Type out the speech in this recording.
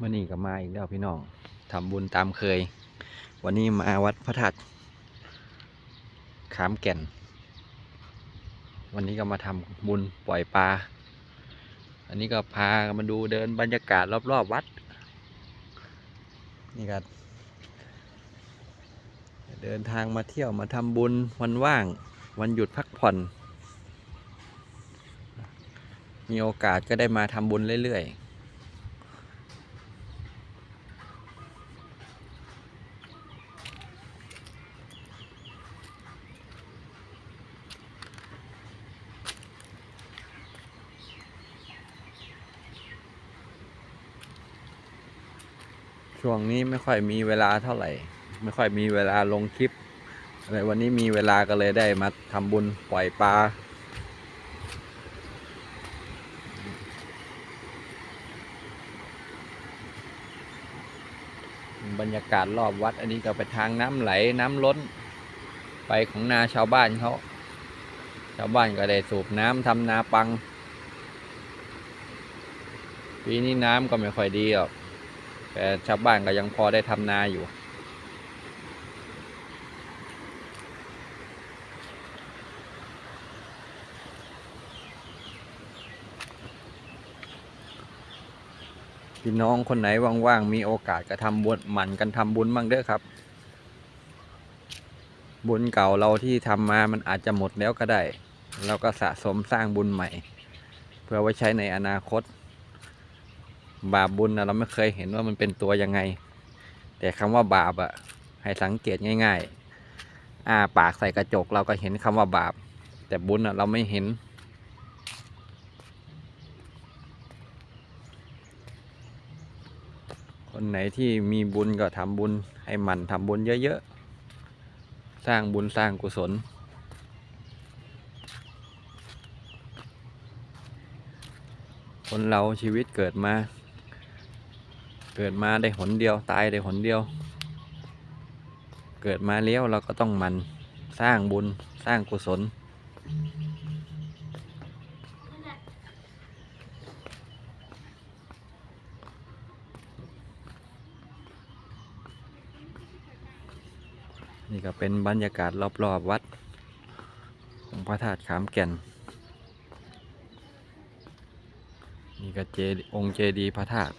มื่อนี้ก็มาอีกแล้วพี่น้องทำบุญตามเคย วันนี้มาวัดพระธาตุขามแก่น วันนี้ก็มาทำบุญปล่อยปลา อันนี้ก็พากันมาดูเดินบรรยากาศรอบๆวัด นี่ก็เดินทางมาเที่ยวมาทำบุญวันว่าง วันหยุดพักผ่อน มีโอกาสก็ได้มาทำบุญเรื่อยๆ ช่วงนี้ไม่ค่อยมีเวลาเท่าไหร่ ไม่ค่อยมีเวลาลงคลิปอะไรวันนี้มีเวลาก็เลยได้มาทำบุญปล่อยปลาบรรยากาศรอบวัด อันนี้ก็ไปทางน้ำไหลน้ำล้น ไปของนาชาวบ้านเขาชาวบ้านก็ได้สูบน้ำทำนาปัง ปีนี้น้ำก็ไม่ค่อยดีหรอก แต่ชาวบ้านก็ยังพอได้ทำนาอยู่ พี่น้องคนไหนว่างๆมีโอกาสก็ทำบุญหมั่นกันทำบุญบ้างเด้อครับ บุญเก่าเราที่ทำมามันอาจจะหมดแล้วก็ได้ เราก็สะสมสร้างบุญใหม่ เพื่อไว้ใช้ในอนาคต บาปบุญนะเราไม่เคยเห็นว่ามันเป็นตัวยังไง แต่คำว่าบาปอะให้สังเกตง่าย ๆอ้าปากใส่กระจกเราก็เห็นคำว่าบาป แต่บุญอะเราไม่เห็น คนไหนที่มีบุญก็ทำบุญ ให้มันทำบุญเยอะๆ สร้างบุญสร้างกุศลคนเราชีวิตเกิดมา เกิดมาได้หนเดียวตายได้หนเดียว เกิดมาแล้วเราก็ต้องมันสร้างบุญสร้างกุศล นี่ก็เป็นบรรยากาศรอบๆวัดของพระธาตุขามแก่น นี่ก็เจดีองค์เจดีพระธาตุ